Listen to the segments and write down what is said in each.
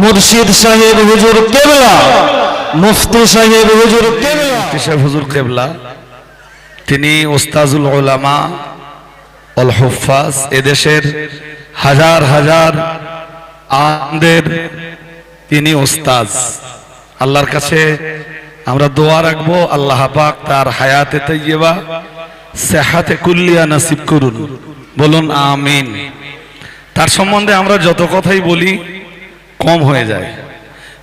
মুর্শিদ সাহেব হুজুর কেবলা, মুফতি সাহেব হুজুর কেবলা। মুফতি সাহেব হুজুর কেবলা, তিনি ওস্তাজুল ওলামা অল হুফাজ এদেশের হাজার হাজার আমাদের তিনি ওস্তাজ আল্লাহর কাছে আমরা দোয়া রাখব, আল্লাহ পাক তার হায়াতে তৈয়বা সেহাতে কুল্লিয়া নাসিব করুন। বলুন, আমিন। তার সম্বন্ধে আমরা যত কথাই বলি কম হয়ে যায়।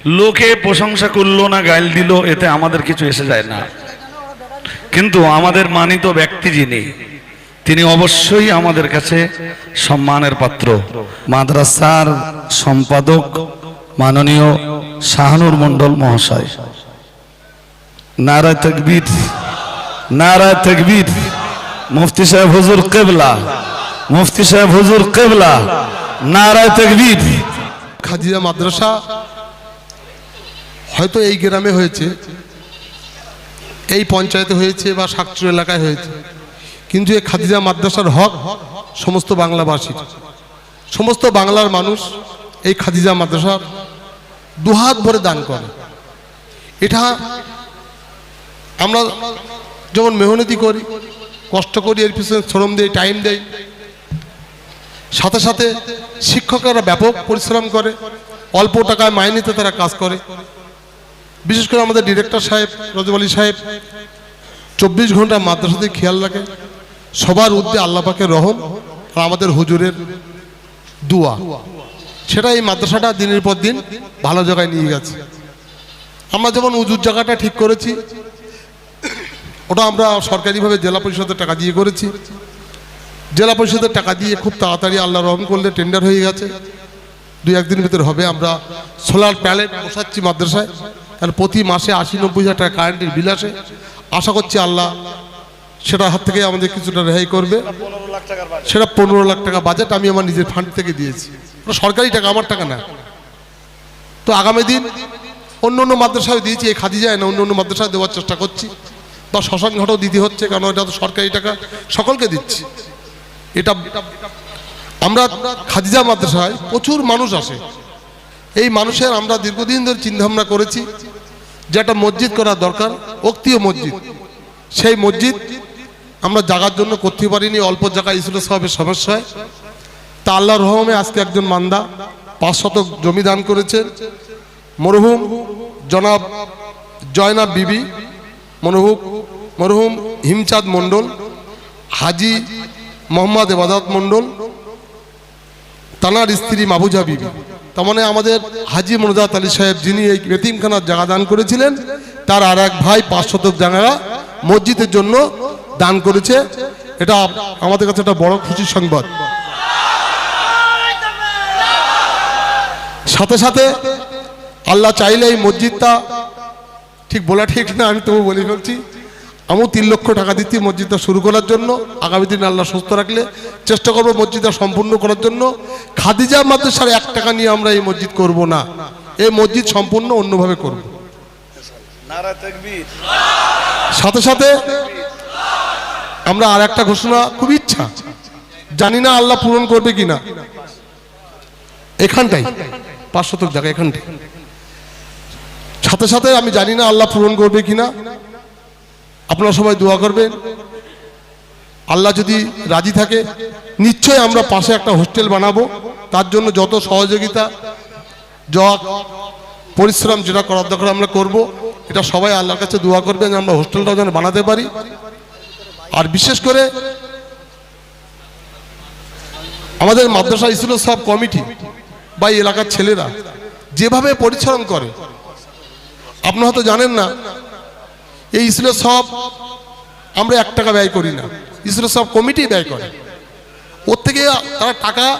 লোকে প্রশংসা করল না গাইল দিল, এতে আমাদের কিছু এসে যায় না। কিন্তু আমাদের মানিত ব্যক্তি যিনি, তিনি অবশ্যই আমাদের কাছে সম্মানের পাত্র। মাদ্রাসার সম্পাদক মাননীয় শাহানুর মণ্ডল মহাশয়। নারায় তকবীর নারায় তকবীর। মুফতি সাহেব হুজুর কেবলা, মুফতি সাহেব হুজুর কেবলা, নারায় তকবীর। খাদিজা মাদ্রাসা হয়তো এই গ্রামে হয়েছে, এই পঞ্চায়েতে হয়েছে বা শাকচুর এলাকায় হয়েছে। কিন্তু এই খাদিজা মাদ্রাসার হক সমস্ত বাংলাভাষীর সমস্ত বাংলার মানুষ এই খাদিজা মাদ্রাসার দুহাত ভরে দান করে। এটা আমরা যেমন মেহনতি করি, কষ্ট করি, এর পিছনে শ্রম দেই টাইম দেই সাথে সাথে শিক্ষকেরা ব্যাপক পরিশ্রম করে, অল্প টাকায় মাইনেতে তারা কাজ করে। বিশেষ করে আমাদের ডিরেক্টর সাহেব, রজব আলী সাহেব, চব্বিশ ঘণ্টা মাদ্রাসাতে খেয়াল রাখে, সবার উদ্দে আল্লাহ পাকের রহম আর আমাদের হুজুরের দুয়া। সেটা এই মাদ্রাসাটা দিনের পর দিন ভালো জায়গায় নিয়ে গেছে। আমরা যেমন উজুর জায়গাটা ঠিক করেছি, ওটা আমরা সরকারিভাবে জেলা পরিষদের টাকা দিয়ে করেছি। জেলা পরিষদের টাকা দিয়ে খুব তাড়াতাড়ি আল্লাহ রহম করলে টেন্ডার হয়ে গেছে। দুই একদিনের ভিতরে হবে আমরা সোলার প্যালেট বসাচ্ছি মাদ্রাসায়। আর প্রতি মাসে আশি নব্বই হাজার টাকা কারেন্টের বিল আসে। আশা করছি আল্লাহ সেটা হাত থেকে আমাদের কিছুটা রেহাই করবে। সেটা পনেরো লাখ টাকা বাজেট আমি আমার নিজের ফান্ড থেকে দিয়েছি। সরকারি টাকা, আমার টাকা না। তো আগামী দিন অন্য অন্য মাদ্রাসায় দিয়েছি, এই খাদি যায় না, অন্য অন্য মাদ্রাসায় দেওয়ার চেষ্টা করছি। বা শ্মশান ঘাটও দিতে হচ্ছে, কারণ এটা তো সরকারি টাকা, সকলকে দিচ্ছি। এটা আমরা খাদিজা মাদ্রাসায় প্রচুর মানুষ আসে। এই মানুষের আমরা দীর্ঘদিন ধরে চিন্তাভাবনা করেছি যে একটা মসজিদ করা দরকার অক্তীয় মসজিদ। সেই মসজিদ আমরা জাগার জন্য করতে পারিনি, অল্প জায়গায় ইসুল সাহেবের সমস্যায়। তা আল্লাহ রহমে আজকে একজন মান্দা পাঁচ শতক জমি দান করেছেন মরহুম জনাব জয়নাব বিবি, মরহুম মরহুম হিমচাঁদ মণ্ডল, হাজি মোহাম্মদ এবাদত মণ্ডল, তানার স্ত্রী মাবুজা বিবি। তার মানে আমাদের হাজি মনোজাত আলী সাহেব যিনি এই এতিমখানার জায়গা দান করেছিলেন, তার আর এক ভাই পাঁচ শতক জায়গা মসজিদের জন্য দান করেছে। এটা আমাদের কাছে একটা বড় খুশির সংবাদ। সাথে সাথে আল্লাহ চাইলে এই মসজিদটা ঠিক বলা ঠিক না, আমি তবু বলে ফেলছি। আমিও তিন লক্ষ টাকা দিচ্ছি মসজিদটা শুরু করার জন্য আগামী দিন আল্লাহ সুস্থ রাখলে চেষ্টা করব মসজিদটা সম্পূর্ণ করার জন্য। খাদিজা মাদ্রাসার এক টাকা নিয়ে আমরা এই মসজিদ করব না এই মসজিদ সম্পূর্ণ অন্যভাবে করব। সাথে সাথে আমরা আর একটা ঘোষণা খুব ইচ্ছা জানি না আল্লাহ পূরণ করবে কিনা। এখানটাই পাঁচ শতক জায়গা এখানটাই। সাথে সাথে আমি জানি না আল্লাহ পূরণ করবে কিনা আপনারা সবাই দোয়া করবেন। আল্লাহ যদি রাজি থাকে, নিশ্চয়ই আমরা পাশে একটা হোস্টেল বানাবো। তার জন্য যত সহযোগিতা যা পরিশ্রম যেটা করার দরকার আমরা করব, এটা সবাই আল্লাহর কাছে দোয়া করবেন আমরা হোস্টেলটাও যেন বানাতে পারি। আর বিশেষ করে আমাদের মাদ্রাসা ইসুল সব কমিটি বা এলাকার ছেলেরা যেভাবে পরিশ্রম করে আপনি হয়তো জানেন না এই ইসুলের সব আমরা এক টাকা ব্যয় করি না। ইসুলের সব কমিটি ব্যয় করে। ওর থেকে তারা টাকা,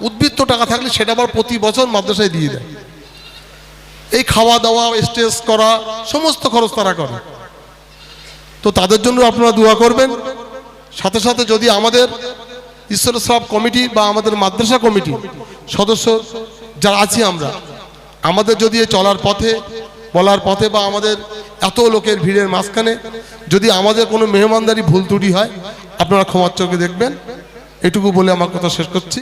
উদ্বৃত্ত টাকা থাকলে সেটা আবার প্রতি বছর মাদ্রাসায় দিয়ে দেয়। এই খাওয়া দাওয়া স্টেজ করা, সমস্ত খরচ তারা করে। তো তাদের জন্য আপনারা দোয়া করবেন। সাথে সাথে যদি আমাদের ঈশ্বর সব কমিটি বা আমাদের মাদ্রাসা কমিটি সদস্য যারা আছি আমরা, আমাদের যদি চলার পথে, বলার পথে বা আমাদের এত লোকের ভিড়ের মাঝখানে যদি আমাদের কোনো মেহমানদারি ভুল ত্রুটি হয়, আপনারা ক্ষমার চোখে দেখবেন। এটুকু বলে আমার কথা শেষ করছি।